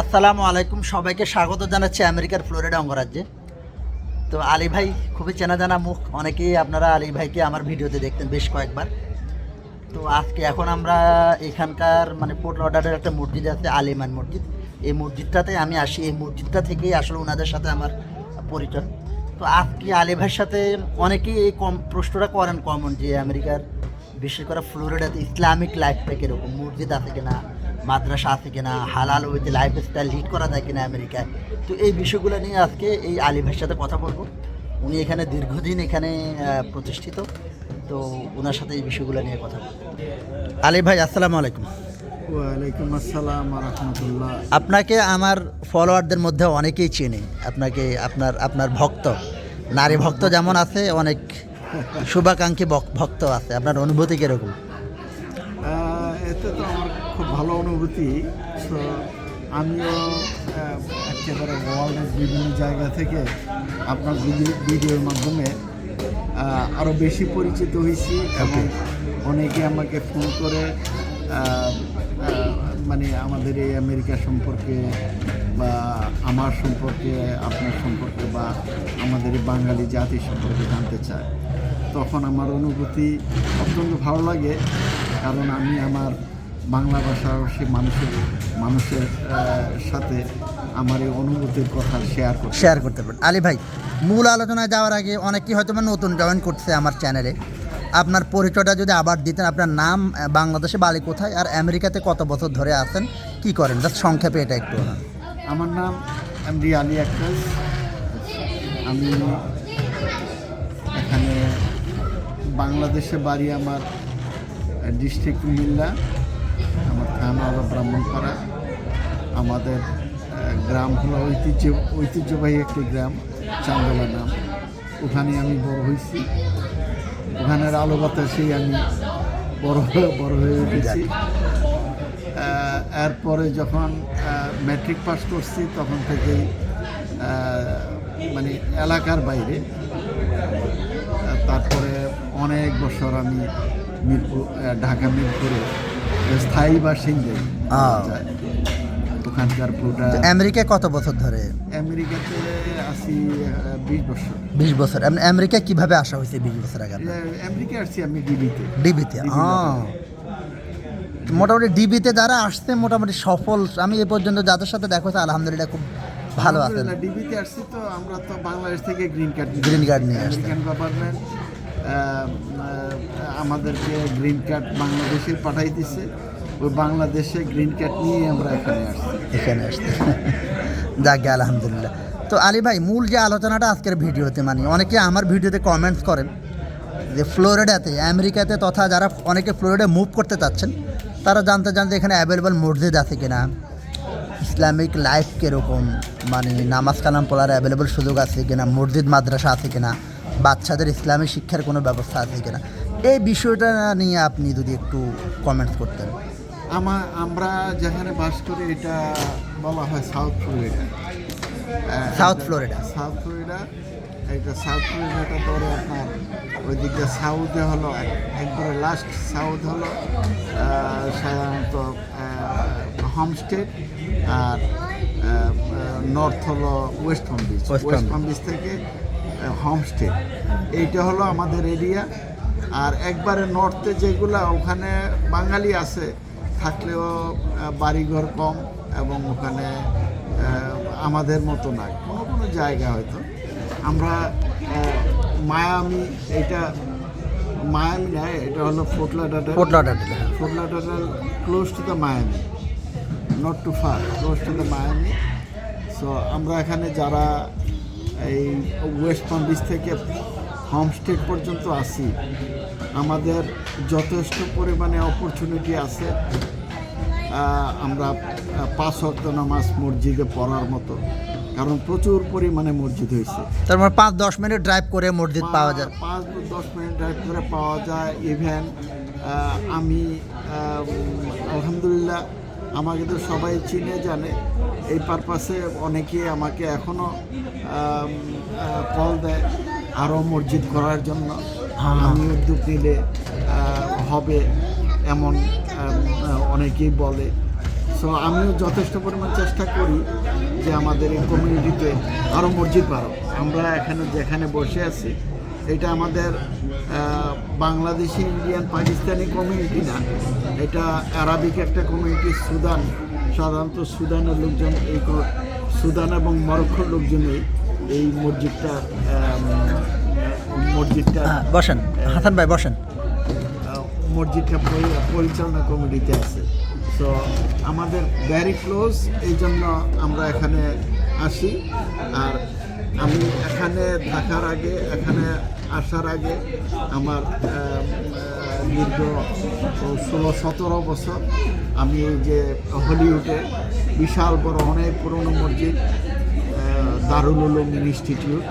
আসসালামু আলাইকুম। সবাইকে স্বাগত জানাচ্ছি আমেরিকার ফ্লোরিডা অঙ্গরাজ্যে। তো আলী ভাই, খুবই চেনা জানা মুখ। অনেকেই আপনারা আলী ভাইকে আমার ভিডিওতে দেখতেন বেশ কয়েকবার। তো আজকে এখন আমরা এখানকার মানে পোর্ট লর্ডারের একটা মসজিদ আছে আলিমান মসজিদ। এই মসজিদটাতে আমি আসি। এই মসজিদটা থেকেই আসলে ওনাদের সাথে আমার পরিচয়। তো আজকে আলী ভাইয়ের সাথে অনেকেই এই কম প্রশ্নটা করেন কমন যে আমেরিকার, বিশেষ করে ফ্লোরিডাতে ইসলামিক লাইফটা কীরকম? মসজিদ আছে কিনা? মাদ্রাসা আছে কিনা হালাল ওইতে লাইফ স্টাইল লিড করা যায় কিনা আমেরিকায়। তো এই বিষয়গুলো নিয়ে আজকে এই আলী ভাইয়ের সাথে কথা বলব। উনি এখানে দীর্ঘদিন এখানে প্রতিষ্ঠিত। তো ওনার সাথে এই বিষয়গুলো নিয়ে কথা বলব। আলী ভাই আসসালামু আলাইকুম। ওয়ালাইকুম আসসালাম রহমতুল্লাহ। আপনাকে আমার ফলোয়ারদের মধ্যে অনেকেই চেনে। আপনাকে আপনার আপনার ভক্ত নারী ভক্ত যেমন আছে অনেক শুভাকাঙ্ক্ষী ভক্ত আছে। আপনার অনুভূতি কীরকম? এতে তো আমার খুব ভালো অনুভূতি। তো আমিও একেবারে ওয়ার্ল্ডের বিভিন্ন জায়গা থেকে আপনার ভিডিওর মাধ্যমে আরও বেশি পরিচিত হয়েছি এবং অনেকে আমাকে ফোন করে মানে আমাদের এই আমেরিকা সম্পর্কে বা আমার সম্পর্কে আপনার সম্পর্কে বা আমাদের বাঙালি জাতি সম্পর্কে জানতে চায়। তখন আমার অনুভূতি অত্যন্ত ভালো লাগে। কারণ আমি আমার বাংলা ভাষাভাষী মানুষের মানুষের সাথে আমার এই অনুভূতির কথা শেয়ার করতে শেয়ার করতে পারেন আলী ভাই মূল আলোচনায় যাওয়ার আগে অনেকেই হয়তো নতুন জয়েন করছে আমার চ্যানেলে আপনার পরিচয়টা যদি আবার দিতেন আপনার নাম বাংলাদেশে বাড়ি কোথায় আর আমেরিকাতে কত বছর ধরে আছেন কি করেন? জাস্ট সংক্ষেপে এটা একটু আমার নাম এমডি আলী আক্কাস আমি এখানে বাংলাদেশে বাড়ি আমার ডিস্ট্রিক্ট কুমিল্লা আমার থানা হলো ব্রাহ্মণপাড়া। আমাদের গ্রাম হলো ঐতিহ্য ঐতিহ্যবাহী একটি গ্রাম চান্দলা নাম। ওখানে আমি বড় হয়েছি। ওখানের আলো বাতাসেই আমি বড় হয়ে বড় হয়ে উঠেছি। এরপরে যখন ম্যাট্রিক পাস করছি তখন থেকেই মানে এলাকার বাইরে। তারপরে অনেক বছর আমি মিরপুর ঢাকা মিরপুরে স্থায়ী বলা আহ। ওখানকার পুরোটা আমেরিকায় কত বছর ধরে? আমেরিকাতে আছি বিশ বছর। বিশ বছর। এমনি আমেরিকায় কীভাবে আসা হয়েছে বিশ বছর আগে আপনার? আমেরিকা আসছি আমি ডিবিতে। ডিবিতে হ্যাঁ মোটামুটি ডিবিতে যারা আসছে মোটামুটি সফল। আমি এ পর্যন্ত যাদের সাথে দেখা হয়েছে আলহামদুলিল্লাহ খুব ভালো আছেন। ডিবিতে আসছি তো আমরা তো বাংলাদেশ থেকে গ্রিন কার্ড Green card নিয়ে আসছি। গভর্নমেন্ট আমাদেরকে গ্রিন কার্ড বাংলাদেশে পাঠাই দিছে ওই বাংলাদেশে গ্রিন কার্ড নিয়ে আমরা এখানে আসছি। এখানে আসতে। যাকে আলহামদুলিল্লাহ। তো আলী ভাই, মূল যে আলোচনাটা আজকের ভিডিওতে মানে অনেকে আমার ভিডিওতে কমেন্টস করেন যে ফ্লোরিডাতে, আমেরিকাতে তথা যারা অনেকে ফ্লোরিডা মুভ করতে চাচ্ছেন, তারা জানতে চান যে এখানে অ্যাভেলেবল মসজিদ আছে কিনা। ইসলামিক লাইফ কীরকম? মানে নামাজ কালাম পড়ার অ্যাভেলেবল সুযোগ আছে কিনা? মসজিদ, মাদ্রাসা আছে কিনা? বাচ্চাদের ইসলামী শিক্ষার কোনো ব্যবস্থা আছে কিনা? এই বিষয়টা নিয়ে আপনি যদি একটু কমেন্টস করতেন। আমার আমরা যেখানে বাস করি এটা বলা হয় south Florida south Florida south Florida এটা সাউথ ফ্লোরিডাটা ধরে আপনার ওই দিকটা সাউথে হলো একবারে লাস্ট সাউথ হলো সাধারণত হোমস্টেট আর নর্থ হলো West Palm Beach West Palm Beach থেকে হোমস্টে এইটা হলো আমাদের এরিয়া আর একবারে নর্থে যেগুলা ওখানে বাঙালি আছে থাকলেও বাড়িঘর কম এবং ওখানে আমাদের মতো না কোনো কোনো জায়গা হয়তো। আমরা মায়ামি এটা মায়ামি না এটা হলো ফোটলাডাটা Lauderdale ফোটলাডাটা close to the Miami not too far close to the Miami so আমরা এখানে যারা এই ওয়েস্ট পাম বিচ থেকে হোমস্টে পর্যন্ত আসি আমাদের যথেষ্ট পরিমাণে অপরচুনিটি আছে। আমরা পাঁচ ওয়াক্ত নামাজ মসজিদে পড়ার মতো। কারণ প্রচুর পরিমাণে মসজিদ হয়েছে। তার মানে পাঁচ দশ মিনিট ড্রাইভ করে মসজিদ পাওয়া যায়। পাঁচ দশ মিনিট ড্রাইভ করে পাওয়া যায়। ইভেন আমি আলহামদুলিল্লাহ আমাকে তো সবাই চিনে জানে। এই পারপাসে অনেকে আমাকে এখনও কল দেয় আরও মসজিদ করার জন্য। হ্যাঁ। আমি উদ্যোগ নিলে হবে এমন অনেকেই বলে। সো আমিও যথেষ্ট পরিমাণ চেষ্টা করি যে আমাদের এই কমিউনিটিতে আরও মসজিদ বাড়ো আমরা এখানে যেখানে বসে আছি এটা আমাদের বাংলাদেশি ইন্ডিয়ান পাকিস্তানি কমিউনিটি না। এটা আরবিক একটা কমিউনিটি সুদান সাধারণত সুদানের লোকজন এই সুদান এবং মরক্কোর লোকজনই এই মসজিদটা মসজিদটা হ্যাঁ, বসেন। হাসান ভাই বসেন। মসজিদটা পরিচালনা কমিটিতে আছে। তো আমাদের ভ্যারি ক্লোজ এই জন্য আমরা এখানে আসি। আর আমি এখানে থাকার আগে এখানে আসার আগে আমার দীর্ঘ ষোলো সতেরো বছর আমি এই যে হলিউডে বিশাল বড় অনেক পুরনো মসজিদ দারুল উলুম ইনস্টিটিউট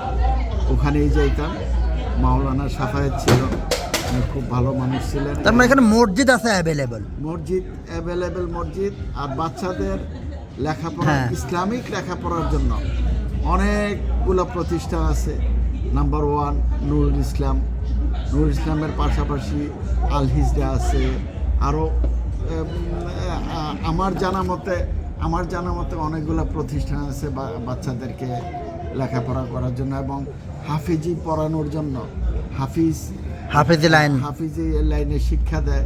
ওখানেই যাইতাম। মাওলানা সাফায়েত ছিল উনি খুব ভালো মানুষ ছিলেন। তার মানে এখানে মসজিদ আছে অ্যাভেলেবল মসজিদ অ্যাভেলেবেল মসজিদ আর বাচ্চাদের লেখাপড়া হ্যাঁ। ইসলামিক লেখাপড়ার জন্য অনেকগুলো প্রতিষ্ঠান আছে। নাম্বার ওয়ান নুরুল ইসলাম নুরুল ইসলামের পাশাপাশি আল হিজরা আছে। আরও আমার জানা মতে আমার জানা মতে অনেকগুলো প্রতিষ্ঠান আছে বাচ্চাদেরকে লেখাপড়া করার জন্য এবং হাফিজি পড়ানোর জন্য হাফিজ হাফেজি লাইন। হাফিজি লাইনে শিক্ষা দেয়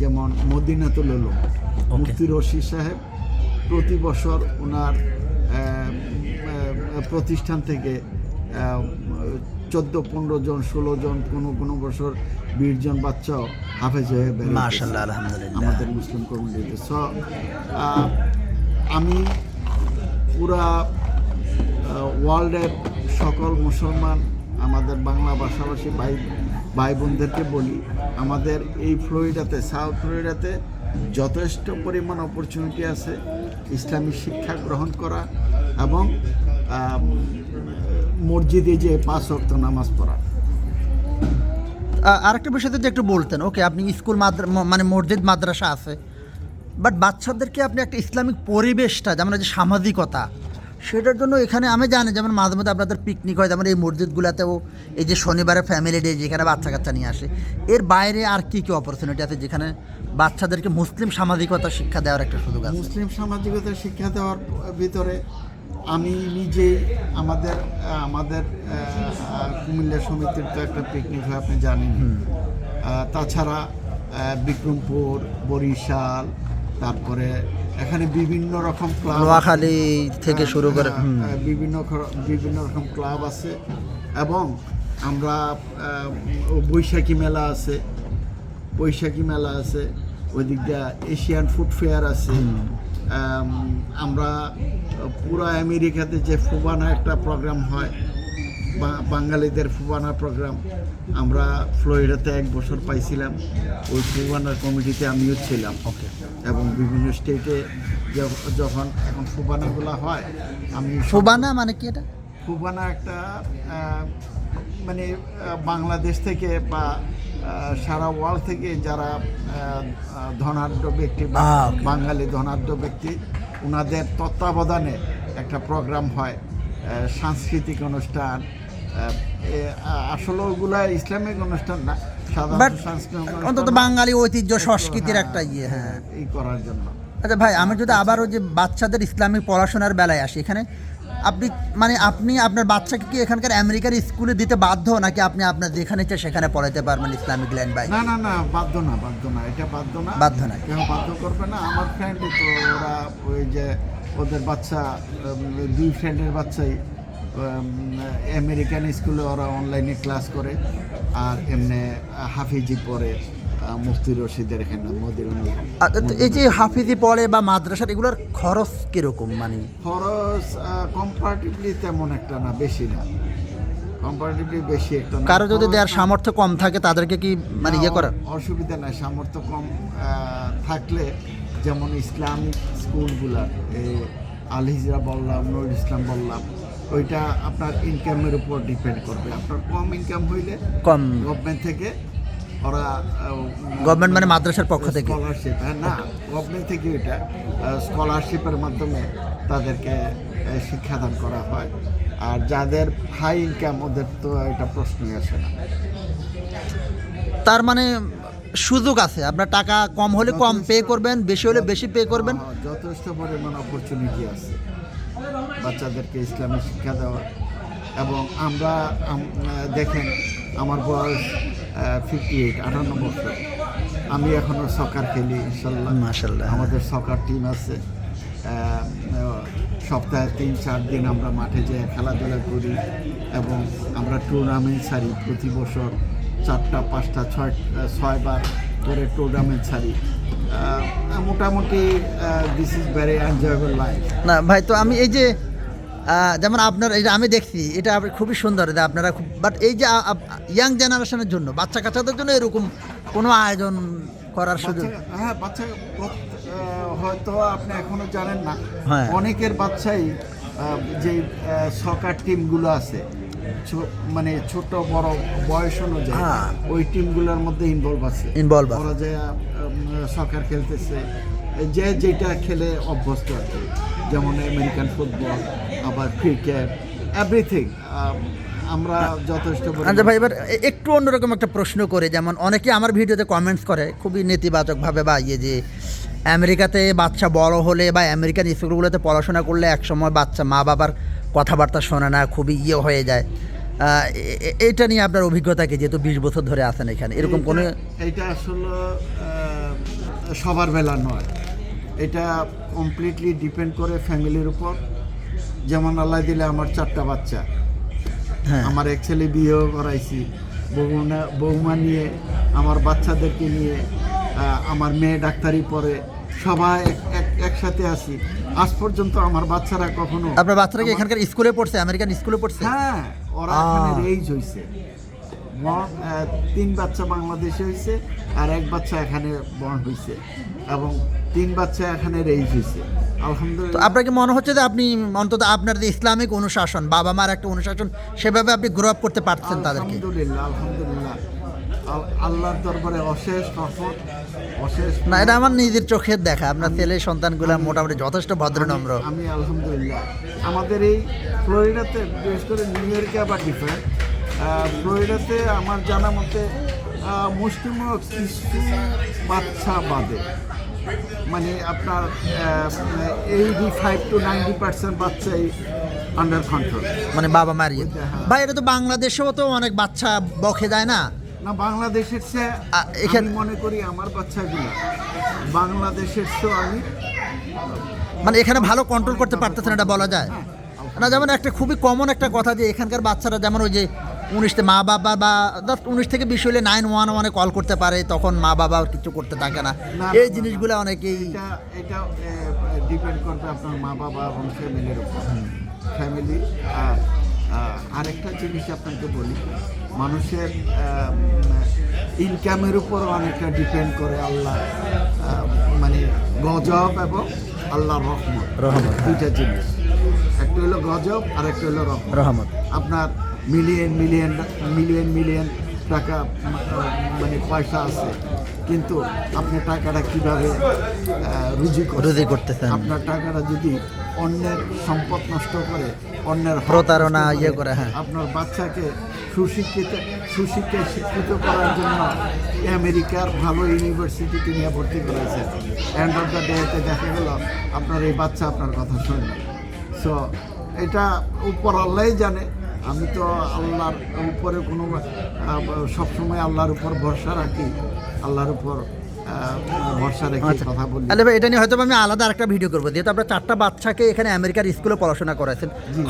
যেমন মদিনাতুল উলুম। মুফতি রশিদ সাহেব প্রতি বছর ওনার প্রতিষ্ঠান থেকে চোদ্দ পনেরো জন ষোলো জন কোনো কোনো বছর বিশ জন বাচ্চাও হাফেজ হয়ে। মাশাল্লাহ আলহামদুলিল্লাহ আমাদের মুসলিম কমিউনিটিতে স আমি পুরা ওয়ার্ল্ডের সকল মুসলমান আমাদের বাংলা ভাষাভাষী ভাই ভাই বোনদেরকে বলি আমাদের এই ফ্লোরিডাতে সাউথ ফ্লোরিডাতে যথেষ্ট পরিমাণ অপরচুনিটি আছে ইসলামী শিক্ষা গ্রহণ করা এবং মসজিদে যে পাঁচ ওয়াক্ত নামাজ পড়া। আরেকটা বিষয় যদি একটু বলতেন ওকে আপনি স্কুল মাদ্রা মানে মসজিদ মাদ্রাসা আছে বাট বাচ্চাদেরকে আপনি একটা ইসলামিক পরিবেশটা যেমন যে সামাজিকতা সেটার জন্য এখানে আমি জানি যেমন মাঝে মধ্যে আপনাদের পিকনিক হয় যেমন এই মসজিদগুলোতেও এই যে শনিবারে ফ্যামিলি ডে যেখানে বাচ্চা কাচ্চা নিয়ে আসে এর বাইরে আর কি কী অপরচুনিটি আছে যেখানে বাচ্চাদেরকে মুসলিম সামাজিকতা শিক্ষা দেওয়ার একটা সুযোগ আছে? মুসলিম সামাজিকতা শিক্ষা দেওয়ার ভিতরে আমি নিজে আমাদের আমাদের কুমিল্লা সমিতির তো একটা পিকনিক হয় আপনি জানেন। তাছাড়া বিক্রমপুর বরিশাল তারপরে এখানে বিভিন্ন রকম ক্লাব নোয়াখালী থেকে শুরু করে হ্যাঁ। হ্যাঁ, বিভিন্ন বিভিন্ন রকম ক্লাব আছে। এবং আমরা বৈশাখী মেলা আছে। বৈশাখী মেলা আছে। ওই দিক দিয়ে এশিয়ান ফুড ফেয়ার আছে। আমরা পুরা আমেরিকাতে যে ফুবানা একটা প্রোগ্রাম হয় বা- বাঙালিদের ফুবানা প্রোগ্রাম আমরা ফ্লোরিডাতে এক বছর পাইছিলাম। ওই ফুবানার কমিটিতে আমিও ছিলাম। ওকে এবং বিভিন্ন স্টেটে যখন এখন ফুবানাগুলো হয় আমি সুবানা মানে কি এটা? ফুবানা একটা মানে বাংলাদেশ থেকে বা সারা ওয়ার্ল্ড থেকে যারা ধনাঢ্য ব্যক্তি. বাঙালি ধনাঢ্য ব্যক্তি ওনাদের তত্ত্বাবধানে একটা প্রোগ্রাম হয় সাংস্কৃতিক অনুষ্ঠান। আসলে ওগুলা ইসলামিক অনুষ্ঠান না অন্তত বাঙালি ঐতিহ্য সংস্কৃতির হ্যাঁ, একটা ইয়ে হ্যাঁ এই করার জন্য। আচ্ছা ভাই আমি যদি আবারও যে বাচ্চাদের ইসলামিক পড়াশোনার বেলায় আসি এখানে আপনি মানে আপনি আপনার বাচ্চাকে কি এখানকার আমেরিকার স্কুলে দিতে বাধ্য নাকি আপনি আপনার যেখানে ইচ্ছে সেখানে পড়াতে পারবেন ইসলামিক ল্যান্ড বাই না না না বাধ্য না বাধ্য না এটা বাধ্য না। বাধ্য না। কেউ বাধ্য করবে না। আমার ফ্রেন্ড তো ওরা ওই যে ওদের বাচ্চা দুই ফ্রেন্ডের বাচ্চাই আমেরিকান স্কুলে ওরা অনলাইনে ক্লাস করে আর এমনি হাফিজি পড়ে। মুফতি রশিদের এখানে মোদির এই যে হাফিজি পড়ে বা মাদ্রাসার এগুলোর খরচ কীরকম? মানে খরচ কম্পারেটিভলি তেমন একটা না বেশি না। কম্পারেটিভলি বেশি একটা কারও যদি দেওয়ার সামর্থ্য কম থাকে তাদেরকে কি মানে ইয়ে করার? অসুবিধা নাই সামর্থ্য কম থাকলে যেমন ইসলামিক স্কুলগুলার এই আল হিজরা বললাম নুরুল ইসলাম বললাম ওইটা আপনার ইনকামের উপর ডিপেন্ড করবে। আপনার কম ইনকাম হইলে কম। গভর্নমেন্ট থেকে ওরা গভর্নমেন্ট মানে মাদ্রাসার পক্ষ থেকে? স্কলারশিপ হ্যাঁ না গভর্নমেন্ট থেকে এটা স্কলারশিপের মাধ্যমে তাদেরকে শিক্ষাদান করা হয়। আর যাদের হাই ইনকাম ওদের তো এটা প্রশ্নই আসে না। তার মানে সুযোগ আছে আপনার টাকা কম হলে কম পে করবেন বেশি হলে বেশি পে করবেন। যথেষ্ট পরিমাণ অপরচুনিটি আছে। বাচ্চাদেরকে ইসলামী শিক্ষা দেওয়া এবং আমরা দেখেন আমার বয়স ফিফটি এইট আটান্ন বছর। আমি এখনও সকার খেলি ইনশাল্লাহ মাশাল্লাহ আমাদের সকার টিম আছে। সপ্তাহে তিন চার দিন আমরা মাঠে যেয়ে খেলাধুলা করি এবং আমরা টুর্নামেন্ট ছাড়ি। প্রতি বছর চারটা পাঁচটা ছয় ছয়বার করে টুর্নামেন্ট ছাড়ি। মোটামুটি this is very enjoyable life না ভাই তো আমি এই যে যেমন আপনার যে আমি দেখছি এটা খুবই সুন্দর যে আপনারা খুব বাট এই যে ইয়াং জেনারেশনের জন্য বাচ্চা কাচ্চাদের জন্য এরকম কোনো আয়োজন করার সুযোগ হ্যাঁ বাচ্চা হয়তো আপনি এখনও জানেন না হ্যাঁ। অনেকের বাচ্চাই যে সকার টিমগুলো আছে মানে ছোট বড় বয়স অনুযায়ী হ্যাঁ। ওই টিমগুলোর মধ্যে ইনভলভ আছে ইনভলভ আছে। ওরা যে সকার খেলতেছে যে যেটা খেলে অভ্যস্ত আর কি। যেমন আমেরিকান ফুটবল আবার ক্রিকেট এভরিথিং আমরা যথেষ্ট আচ্ছা ভাই এবার একটু অন্যরকম একটা প্রশ্ন করে যেমন অনেকে আমার ভিডিওতে কমেন্টস করে খুবই নেতিবাচকভাবে বা ইয়ে যে আমেরিকাতে বাচ্চা বড় হলে বা আমেরিকান স্কুলগুলোতে পড়াশোনা করলে একসময় বাচ্চা মা বাবার কথাবার্তা শোনে না খুবই ইয়ে হয়ে যায়। এটা নিয়ে আপনার অভিজ্ঞতা কি যেহেতু বিশ বছর ধরে আছেন এখানে? এরকম কোনো এইটা আসলে সবার বেলা নয়। এটা কমপ্লিটলি ডিপেন্ড করে ফ্যামিলির উপর। যেমন আল্লাহ দিলে আমার চারটা বাচ্চা। হ্যাঁ। আমার এক ছেলে বিয়েও করাইছি। বৌমা বৌমা নিয়ে আমার বাচ্চাদেরকে নিয়ে আমার মেয়ে ডাক্তারি পড়ে সবাই এক- এক- একসাথে আসি আজ পর্যন্ত আমার বাচ্চারা কখনো আপনার বাচ্চারা কি এখানকার স্কুলে পড়ছে আমেরিকান স্কুলে পড়ছে? হ্যাঁ ওরা। এখানে রেইজ হয়েছে তিন বাচ্চা বাংলাদেশে হয়েছে আর এক বাচ্চা এখানে বর্ণ হয়েছে এবং তিন বাচ্চা এখানে রেইজ হয়েছে। আলহামদুলিল্লাহ। আপনাকে মনে হচ্ছে যে আপনি অন্তত আপনার যে ইসলামিক অনুশাসন বাবা মার একটা অনুশাসন সেভাবে আপনি গ্রো আপ করতে পারছেন তাদেরকে? আলহামদুলিল্লাহ আলহামদুলিল্লাহ। আল- আল্লাহর দরবারে অশেষ রহমত অশেষ না এটা আমার নিজের চোখের দেখা। আপনার ছেলে সন্তানগুলো মোটামুটি যথেষ্ট ভদ্র নম্র। আমি- আমি আলহামদুলিল্লাহ। আমাদের এই ফ্লোরিডাতে বিশেষ করে নিউ ইয়র্কে আবার ডিফারেন্ট ফ্লোরিডাতে আমার জানা মতে মুসলিমও কিছু বাচ্চা বাদে। মানে আপনার eighty five to ninety percent বাচ্চাই আন্ডার কন্ট্রোল মানে বাবা মার ইয়ে হ্যাঁ। ভাই এটা তো বাংলাদেশেও তো অনেক বাচ্চা বকে যায় না? না বাংলাদেশের চেয়ে এখানে- মনে করি আমার বাচ্চাগুলো। বাংলাদেশের চেয়েও আমি মানে এখানে ভালো কন্ট্রোল করতে পারতেছেন এটা বলা যায়। না যেমন একটা খুবই কমন একটা কথা যে এখানকার বাচ্চারা যেমন ওই যে উনিশতে মা বাবা বা উনিশ থেকে বিশ হলে নাইন ওয়ান ওয়ানে কল করতে পারে তখন মা বাবা কিছু করতে থাকে না। এই জিনিসগুলো অনেকেই এটা এটা ডিপেন্ড করবে আপনার মা বাবা এবং ফ্যামিলির উপর। ফ্যামিলি আর আরেকটা জিনিস আপনাকে বলি মানুষের ইনকামের উপর অনেকটা ডিপেন্ড করে আল্লাহ মানে গজব এবং আল্লাহর রহমত। রহমত। দুইটা জিনিস। একটা হলো গজব আর একটা হলো রহমত। রহমত। আপনার মিলিয়ন মিলিয়ন মিলিয়ন মিলিয়ন টাকা মানে পয়সা আছে। কিন্তু আপনি টাকাটা কীভাবে রুজি করেন রুজি করতেছেন? আপনার টাকাটা যদি অন্যের সম্পদ নষ্ট করে অন্যের প্রতারণা ইয়ে করে, হ্যাঁ। আপনার বাচ্চাকে সুশিক্ষিত সুশিক্ষায় শিক্ষিত করার জন্য আমেরিকার ভালো ইউনিভার্সিটিতে নিয়ে ভর্তি করেছে। এন্ড অফ দ্য ডেতে দেখা গেল আপনার এই বাচ্চা আপনার কথা শোনে সো এটা উপর আল্লাহই জানে। আমি তো আল্লাহর উপরে কোনো সবসময় আল্লাহর উপর ভরসা রাখি আল্লাহর উপর ভরসা রেখে আচ্ছা। কথা বলি। তাহলে ভাই এটা নিয়ে হয়তো আমি আলাদা ভিডিও করব। যেহেতু আপনার চারটা বাচ্চাকে এখানে আমেরিকার স্কুলে পড়াশোনা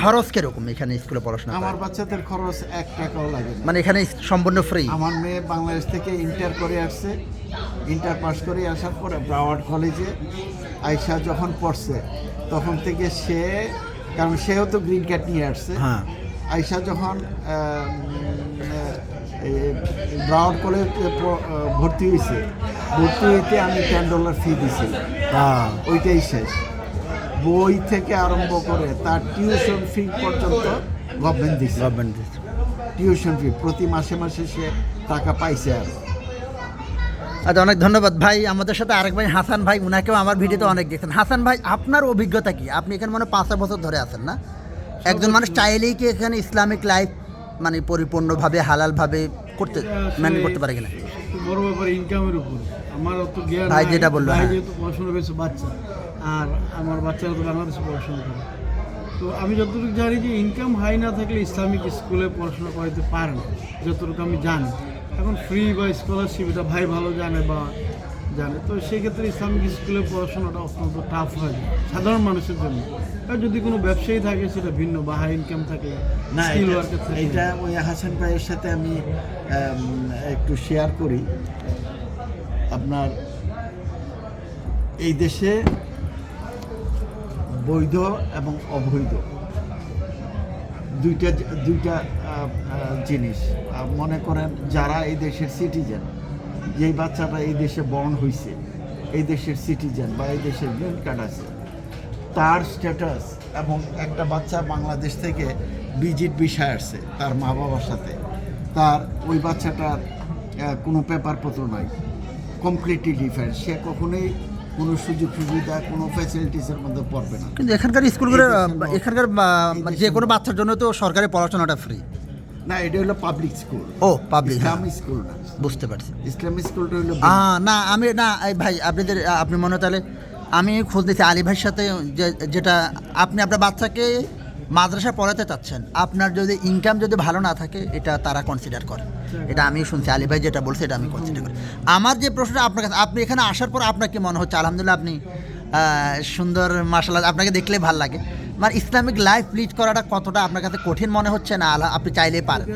খরচ কীরকম এখানে স্কুলে পড়াশোনা আমার বাচ্চাদের খরচ এক টাকাও লাগে মানে এখানে সম্পূর্ণ ফ্রি আমার মেয়ে বাংলাদেশ থেকে ইন্টার করে আসছে। ইন্টার পাস করে আসার পরে ব্রাওয়ার্ড কলেজে আয়সা যখন পড়ছে তখন থেকে সে কারণ সেও তো গ্রিন কার্ড নিয়ে আসছে। হ্যাঁ। আয়সা যখন ব্রাওয়ার্ড কলেজে ভর্তি হয়েছে ভর্তি হইতে আমি টেন ডলার ফি দিছি। হ্যাঁ ওইটাই শেষ। বই থেকে আরম্ভ করে তার টিউশন ফি পর্যন্ত গভর্নমেন্ট দিছে। গভর্নমেন্ট টিউশন ফি প্রতি মাসে মাসে সে টাকা পাইছে আর। আচ্ছা অনেক ধন্যবাদ। ভাই আমাদের সাথে আরেক ভাই হাসান ভাই উনাকেও আমার ভিডিওতে অনেক দেখছেন। হাসান ভাই আপনার অভিজ্ঞতা কি? আপনি এখানে মানে পাঁচ বছর ধরে আছেন না? একজন মানুষ চাইলেই কি এখানে ইসলামিক লাইফ মানে পরিপূর্ণভাবে হালালভাবে করতে ম্যানেজ করতে পারে কিনা? বড় ব্যাপার ইনকামের উপর। আমার অত জ্ঞান ভাই যেটা বলল, ভাই হ্যাঁ। যেহেতু পড়াশোনা করেছে বাচ্চা। আর আমার বাচ্চারা তো বাংলাদেশে পড়াশোনা করে। তো আমি যতটুকু জানি যে ইনকাম হাই না থাকলে ইসলামিক স্কুলে পড়াশোনা করাতে পারে না যতটুকু আমি জানি। এখন ফ্রি বা স্কলারশিপ এটা ভাই ভালো জানে বা জানে। তো সেক্ষেত্রে ইসলামিক স্কুলে পড়াশোনাটা অত্যন্ত টাফ হয় সাধারণ মানুষের জন্য। আর যদি কোনো ব্যবসায়ী থাকে সেটা ভিন্ন বা হাই ইনকাম থাকে না এটা- ওই হাসান ভাইয়ের সাথে আমি একটু শেয়ার করি। আপনার এই দেশে বৈধ এবং অবৈধ। দুইটা দুইটা জিনিস। মনে করেন যারা এই দেশের সিটিজেন যেই বাচ্চাটা এই দেশে বর্ন হয়েছে এই দেশের সিটিজেন বা এই দেশের গ্রিন কার্ড আছে তার স্ট্যাটাস এবং একটা বাচ্চা বাংলাদেশ থেকে ভিজিট বিষয় আসছে তার মা বাবার সাথে তার ওই বাচ্চাটার কোনো পেপারপত্র নাই কমপ্লিটলি ডিফারেন্ট সে কখনোই কোনো সুযোগ সুবিধা কোনো ফ্যাসিলিটিসের মধ্যে পড়বে না। কিন্তু এখানকার স্কুলগুলো এখানকার যে কোনো বাচ্চার জন্য তো সরকারি পড়াশোনাটা ফ্রি না এটা হলো পাবলিক স্কুল ও পাবলিক ইসলামিক স্কুল না। বুঝতে পারছি। ইসলামিক স্কুলটা হলো আহ, না আমি না এই ভাই আপনাদের আপনি মনে হয় তাহলে আমি খোঁজ দিচ্ছি আলী ভাইয়ের সাথে যেটা আপনি আপনার বাচ্চাকে মাদ্রাসা পড়াতে চাচ্ছেন আপনার যদি ইনকাম যদি ভালো না থাকে এটা তারা কনসিডার করে। এটা আমি শুনছি আলী ভাই যেটা বলছে এটা আমি কনসিডার করি। আমার যে প্রশ্নটা আপনার কাছে আপনি এখানে আসার পর আপনার কি মনে হচ্ছে? আলহামদুলিল্লাহ আপনি সুন্দর মার্শাল আপনাকে দেখলে ভালো লাগে। মানে ইসলামিক লাইফ লিড করাটা কতটা আপনার কাছে কঠিন মনে হচ্ছে না? আপনি চাইলেই পারেন।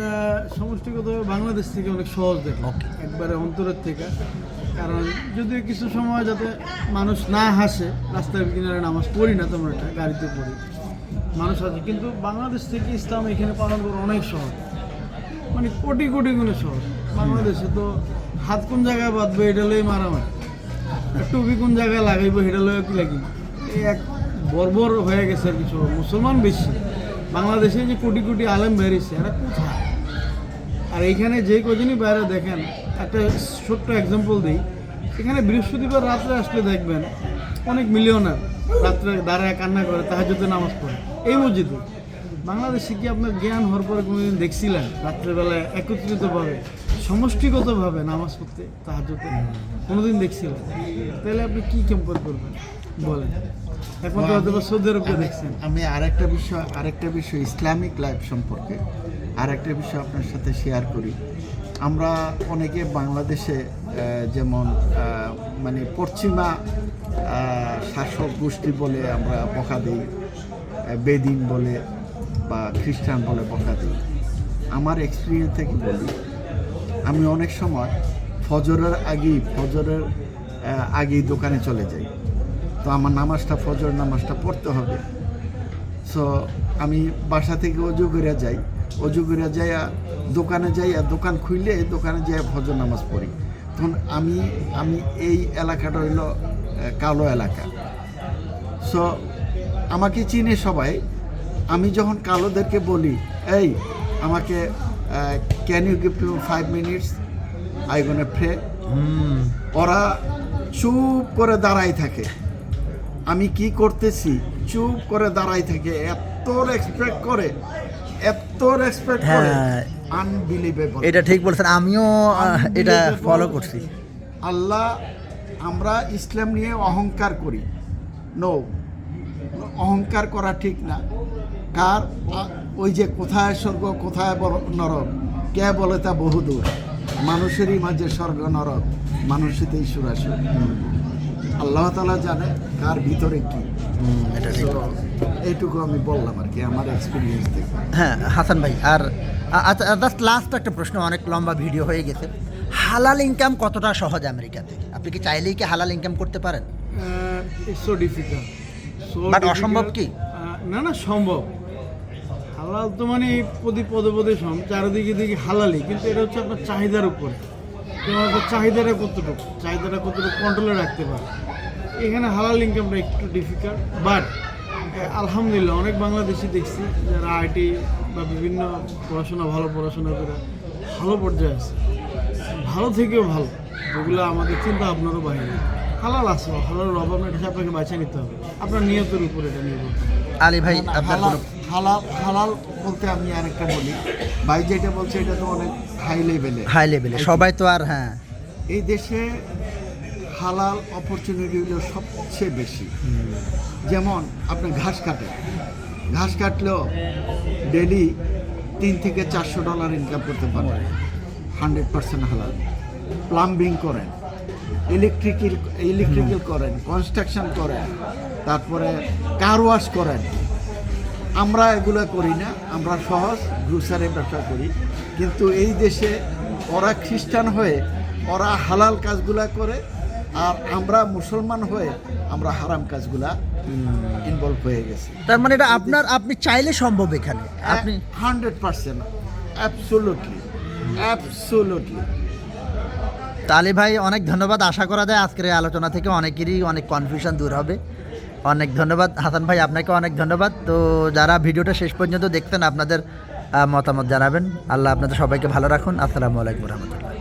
সমষ্টিগত বাংলাদেশ থেকে অনেক সহজ দেখে একবারে অন্তরের থেকে। কারণ যদি কিছু সময় যাতে মানুষ না হাসে রাস্তার কিনারে নামাজ পড়ি না তোমরা এটা গাড়িতে পড়ি মানুষ আছে কিন্তু বাংলাদেশ থেকে ইসলাম এখানে পালন করা অনেক সহজ। মানে কোটি কোটি গুণে সহজ। বাংলাদেশে তো হাত কোন জায়গায় বাঁধবে এটা লই মারামারি। টুপি কোন জায়গায় লাগাইবো এটা লই কি লাগি এই এক বর্বর হয়ে গেছে কিছু। মুসলমান বেশি। বাংলাদেশে যে কোটি কোটি আলেম বেরিয়েছে, এরা কোথায়? আর এইখানে যে কদিনই বাইরে দেখেন, একটা ছোট্ট এক্সাম্পল দিই। এখানে বৃহস্পতিবার রাত্রে আসলে দেখবেন, অনেক মিলিয়নার রাত্রে দাঁড়ায় কান্না করে তাহাজুতে নামাজ পড়ে। এই মসজিদে। বাংলাদেশে কি আপনার জ্ঞান হওয়ার পরে কোনোদিন দেখছিলেন? রাত্রেবেলায় একত্রিতভাবে, সমষ্টিগতভাবে নামাজ পড়তে তাহাজুতে কোনোদিন দেখছিলেন? তাহলে আপনি কী কম্পেয়ার করবেন? বলেন। এখন তো সৌদি আরবকে আমি- দেখছেন। আমি আরেকটা বিষয় আরেকটা বিষয় ইসলামিক লাইফ সম্পর্কে আরেকটা বিষয় আপনার সাথে শেয়ার করি। আমরা অনেকে বাংলাদেশে যেমন মানে পশ্চিমা শাসক গোষ্ঠী বলে আমরা বকা দিই বেদিন বলে বা খ্রিস্টান বলে বকা দিই। আমার এক্সপিরিয়েন্স থেকে বলি আমি অনেক সময় ফজরের আগেই ফজরের আগেই দোকানে চলে যাই। তো আমার নামাজটা ফজর নামাজটা পড়তে হবে। সো আমি বাসা থেকে অজু করে যাই। অজু করে যাই দোকানে যাই আর দোকান খুললে দোকানে যাই ফজর নামাজ পড়ি। তখন আমি আমি এই এলাকাটা হইল কালো এলাকা। সো আমাকে চিনে সবাই। আমি যখন কালোদেরকে বলি এই আমাকে can you give two five minutes I gonna pray ওরা চুপ করে দাঁড়াই থাকে। আমি কি করতেছি? চুপ করে দাঁড়াই থাকে এত রেসপেক্ট করে এত রেসপেক্ট করে। হ্যাঁ। আনবিলিভেবল এটা ঠিক বলছেন আমিও এটা ফলো করছি। আল্লাহ আমরা ইসলাম নিয়ে অহংকার করি। নো অহংকার করা ঠিক না। কার? ওই যে কোথায় স্বর্গ কোথায় নরক? কে বলে তা বহুদূর? মানুষেরই মাঝে স্বর্গ নরক। মানুষেতেই সুরাসুর। আল্লাহ তালা জানে কার ভিতরে কি। এটা এইটুকু আমি বললাম আর কি আমার এক্সপিরিয়েন্স থেকে হ্যাঁ হাসান ভাই আর আচ্ছা জাস্ট লাস্ট একটা প্রশ্ন অনেক লম্বা ভিডিও হয়ে গেছে। হালাল ইনকাম কতটা সহজ আমেরিকাতে? আপনি কি চাইলেই কি হালাল ইনকাম করতে পারেন? ইটস সো ডিফিকাল্ট But অসম্ভব কি? না না সম্ভব। হালাল তো মানে প্রতি পদে পদে সম চারিদিকে দিকে হালালি কিন্তু এটা হচ্ছে আপনার চাহিদার উপরে। যেমন চাহিদাটা কতটুকু? চাহিদাটা কতটুকু কন্ট্রোলে রাখতে পারে? এখানে হালাল ইনকামটা একটু ডিফিকাল্ট বাট আলহামদুলিল্লাহ, অনেক বাংলাদেশি দেখছি যারা আইটি বা বিভিন্ন পড়াশোনা, ভালো পড়াশোনা করে ভালো পর্যায়ে আছে। ভালো থেকেও ভালো, যেগুলো আমাদের চিন্তা ভাবনারও বাইরে। হালাল আছে, হালালের অভাব এটা আপনাকে বাঁচিয়ে নিতে হবে। আপনার নিয়তের উপর এটা নির্ভর। আলী ভাই আপনার হালাল হালাল বলতে আমি আরেকটা বলি। ভাই যেটা বলছে এটা তো অনেক হাই লেভেলে হাই লেভেলে সবাই তো আর হ্যাঁ। এই দেশে হালাল অপরচুনিটি হলো সবচেয়ে বেশি। যেমন আপনি ঘাস কাটেন ঘাস কাটলেও ডেলি তিন থেকে চারশো ডলার ইনকাম করতে পারবেন। হান্ড্রেড পার্সেন্ট হালাল। প্লাম্বিং করেন। ইলেকট্রিক্যাল ইলেকট্রিক্যাল করেন কনস্ট্রাকশন করেন তারপরে কার ওয়াশ করেন। আমরা এগুলো করি না আমরা সহজ গ্রুসারি ব্যবসা করি। কিন্তু এই দেশে ওরা খ্রিস্টান হয়ে ওরা হালাল কাজগুলা করে আর আমরা মুসলমান হয়ে আমরা হারাম কাজগুলা ইনভলভ হয়ে গেছি। তার মানে এটা আপনার আপনি চাইলে সম্ভব এখানে। আপনি হান্ড্রেড পার্সেন্ট অ্যাবসোলুটলি অ্যাবসোলুটলি তা আলী ভাই, অনেক ধন্যবাদ। আশা করা যায় আজকের এই আলোচনা থেকে অনেকেরই অনেক কনফিউশন দূর হবে। অনেক ধন্যবাদ। হাসান ভাই আপনাকে অনেক ধন্যবাদ। তো যারা ভিডিওটা শেষ পর্যন্ত দেখতেন, আপনাদের মতামত জানাবেন। আল্লাহ আপনাদের সবাইকে ভালো রাখুন। আসসালামু আলাইকুম রহমতুল্লাহ।